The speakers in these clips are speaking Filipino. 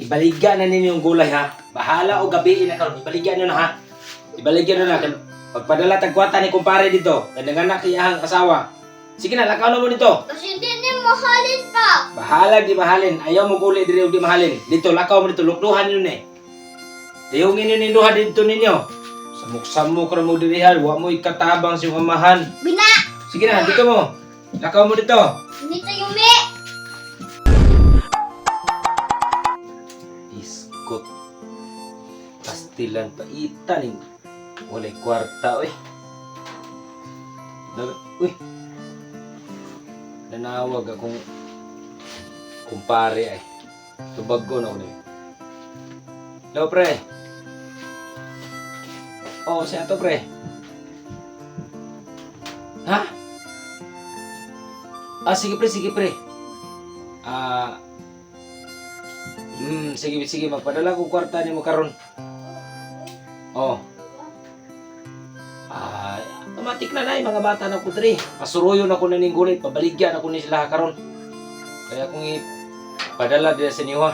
Ibaligyan na ninyo yung gulay ha. Bahala o gabi na karon. Ibaligyan nyo na ha. Ibaligyan nyo na. Pagpadala tagkwata ni kumpare dito. Kaya nanganak iyahang asawa. Sige na, lakaw na mo dito. Kasi hindi ni mahalin pa. Bahala di mahalin. Ayaw mo gulay diri di mahalin. Dito, lakaw mo dito. Lukduhan nyo ni. Tiyungin nyo ni duha dito ninyo. Samuk-samuk ra mo diri ha. Wa mo ikatabang si amahan. Bina! Sige na, dito mo. Lakaw mo dito. Hindi tayo mi! Pastilan pa itanin. Walay kwarta, uy. Dag- Uy. Nanawag akong kumpare ay. Tubag ko na ako na Hello, pre. Oh, siya to, pre. Ha? Ah, sige, pre, sige, pre. Ah, Hmm, sige, sige, magpadala ko kwarta ni mo karon. Oh. Ah, automatic na na mga bata na ko diri. Pasuruyo na ko na ning gulit, pabaligyan ako ni sila karon. Kaya kung i padala dira sa inyo ha.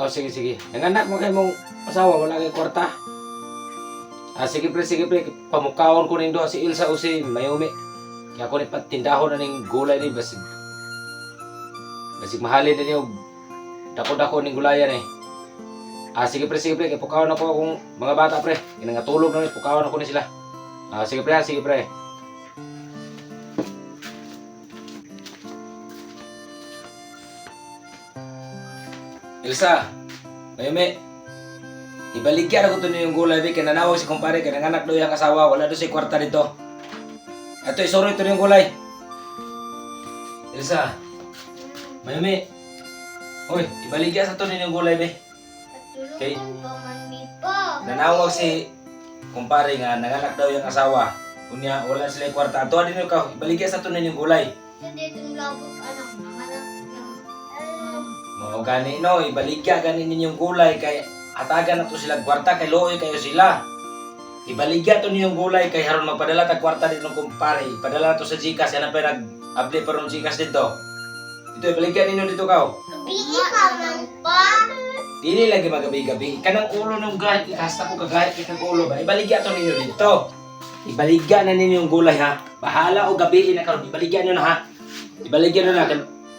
Oh, sige, sige. Nanganak mo kay mong asawa, wala kay kwarta. Ah, sige pre, sige pre. Pamukawon ko ning duha si Ilsa o si Mayumi. Kaya ko ni patindahon na ning gulay ni basig. Basig mahalin na niyo dako-dako ning gulayan eh. Ah, sige pre, sige pre, kay pukawan ako akong mga bata pre. Ginangatulog na ni, pukawan ako ni sila. Ah, sige pre, ha, sige pre. Elsa, Mayumi, ibaligyan ako to yung gulay, be, kaya nanawag si kumpare, kaya nanganak do yung asawa, wala do si kwarta dito. Ito, isuro ito yung gulay. Elsa, Mayumi, Uy, ibaligyan sa to yung gulay, be. Okay. Tulungan pa man mi pa. Nanawag si kumpare nga nanganak daw yung asawa. Kunya wala sila yung kwarta. Ato din ka, ibaligyan sa tunan yung gulay. Itong labot anak nanganak na. Mo gani no, ibaligya gani ninyong gulay kay atagan na to sila kwarta kay looy kayo sila. Ibaligya to ninyong gulay kay haron magpadala tag kwarta dito ng kumpare. Ipadala na to sa Gcash yan ang pa nag-apply pa ron Gcash dito. Dito ibaligya ninyo dito kaw. Bigi pa man pa. Dili lagi magabi-gabi. Kanang ulo ng gahit, ikasta ko kagahit kay kang ulo ba. Ibaligya to ninyo dito. Ibaligya na ninyo yung gulay ha. Bahala o gabi na karon. Ibaligya nyo na ha. Ibaligya nyo na.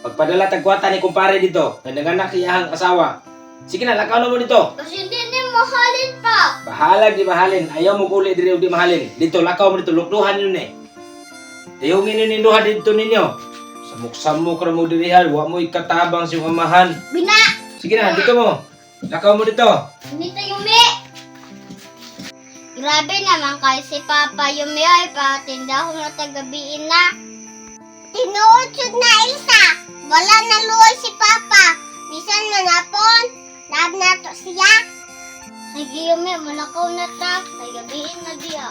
Pagpadala tagkwata ni kumpare dito. Kaya nanganak iyahang asawa. Sige na, lakaw na mo dito. Kasi hindi ni mahalin pa. Bahala di mahalin. Ayaw mo gulay diri di mahalin. Dito, lakaw mo dito. Lukduhan nyo ni. Tiyungin nyo ni duha dito ninyo. Samuk-samuk ra mo diri ha. Wa mo ikatabang si amahan. Bina! Sige na, dito mo. Lakaw mo dito. Hindi tayo mi! Grabe naman kay si Papa may ay patinda ko na tagabiin na. Yun na isa. Wala na luoy si Papa. Bisan manapon. Lab na to siya. Sige, Yumi, malakaw na ta. Tagabiin na diya.